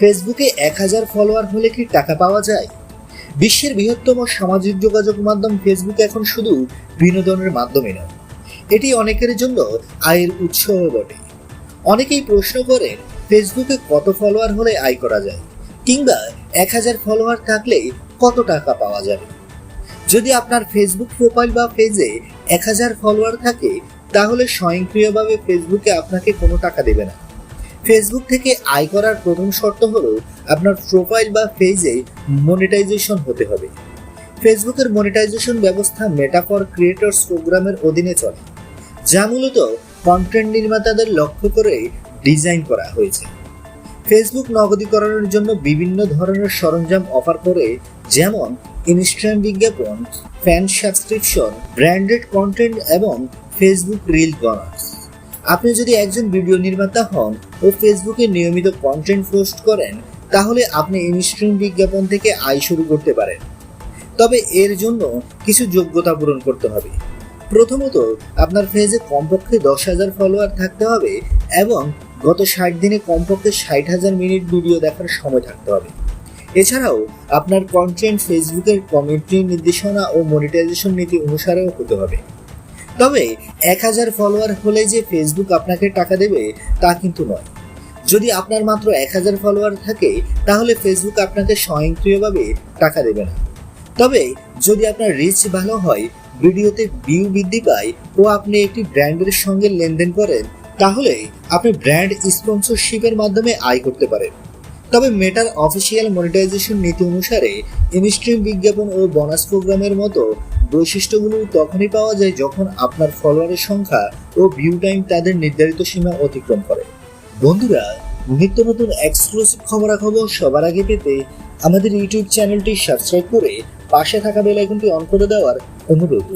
ফেসবুকে এক হাজার ফলোয়ার হলে কি টাকা পাওয়া যায়? বিশ্বের বৃহত্তম সামাজিক যোগাযোগ মাধ্যম ফেসবুক এখন শুধু বিনোদনের মাধ্যমে নয়। এটি অনেকের জন্য আয়ের উৎসও বটে। অনেকেই প্রশ্ন করেন, ফেসবুকে কত ফলোয়ার হলে আয় করা যায়? কিংবা এক হাজার ফলোয়ার থাকলে কত টাকা পাওয়া যাবে? যদি আপনার ফেসবুক প্রোফাইল বা পেজে এক হাজার ফলোয়ার থাকে, তাহলে স্বয়ংক্রিয়ভাবে ফেসবুকে আপনাকে কোনো টাকা দেবে না। ফেসবুক থেকে আয় করার প্রথম শর্ত হলো আপনার প্রোফাইল বা পেজে মনিটাইজেশন হতে হবে। ফেসবুকের মনিটাইজেশন ব্যবস্থা মেটাফর ক্রিয়েটর্স প্রোগ্রামের অধীনে চলে, যা মূলত কন্টেন্ট নির্মাতাদের লক্ষ্য করে ডিজাইন করা হয়েছে। ফেসবুক নগদীকরণের জন্য বিভিন্ন ধরনের সরঞ্জাম অফার করে, যেমন ইনস্ট্যান্ট বিজ্ঞাপন ফ্যান সাবস্ক্রিপশন ব্র্যান্ডেড কন্টেন্ট এবং ফেসবুক রিল বোনাস আপনি যদি একজন ভিডিও নির্মাতা হন ও ফেসবুকে নিয়মিত কন্টেন্ট পোস্ট করেন, তাহলে আপনি ইনস্ট্রিম বিজ্ঞাপন থেকে আয় শুরু করতে পারেন। তবে এর জন্য কিছু যোগ্যতা পূরণ করতে হবে। প্রথমত, আপনার ফেজে কমপক্ষে দশ হাজার ফলোয়ার থাকতে হবে এবং গত ষাট দিনে কমপক্ষে ষাট হাজার মিনিট ভিডিও দেখার সময় থাকতে হবে। এছাড়াও, আপনার কন্টেন্ট ফেসবুকের কমিউনিটি নির্দেশনা ও মনিটাইজেশন নীতি অনুসারেও হতে হবে। তবে এক হাজার ফলোয়ার হলে যে ফেসবুক আপনাকে টাকা দেবে, তা কিন্তু নয়। যদি আপনার মাত্র এক হাজার ফলোয়ার থাকে, তাহলে ফেসবুক আপনাকে স্বয়ংক্রিয়ভাবে টাকা দেবে না। তবে যদি আপনার রিচ ভালো হয়, ভিডিওতে ভিউ বৃদ্ধি পায় ও আপনি একটি ব্র্যান্ডের সঙ্গে লেনদেন করেন, তাহলে আপনি ব্র্যান্ড স্পন্সরশিপের মাধ্যমে আয় করতে পারেন। তবে মেটার অফিসিয়াল মনিটাইজেশন নীতি অনুসারে ইনস্ট্রিম বিজ্ঞাপন ও বোনাস প্রোগ্রামের মতো বৈশিষ্ট্যগুলো তখনই পাওয়া যায় যখন আপনার ফলোয়ারের সংখ্যা ও ভিউ টাইম তাদের নির্ধারিত সীমা অতিক্রম করে। বন্ধুরা, নিত্য নতুন এক্সক্লুসিভ খবরাখবর সবার আগে পেতে আমাদের ইউটিউব চ্যানেলটি সাবস্ক্রাইব করে পাশে থাকা বেল আইকনটি অন করে দেওয়ার অনুরোধ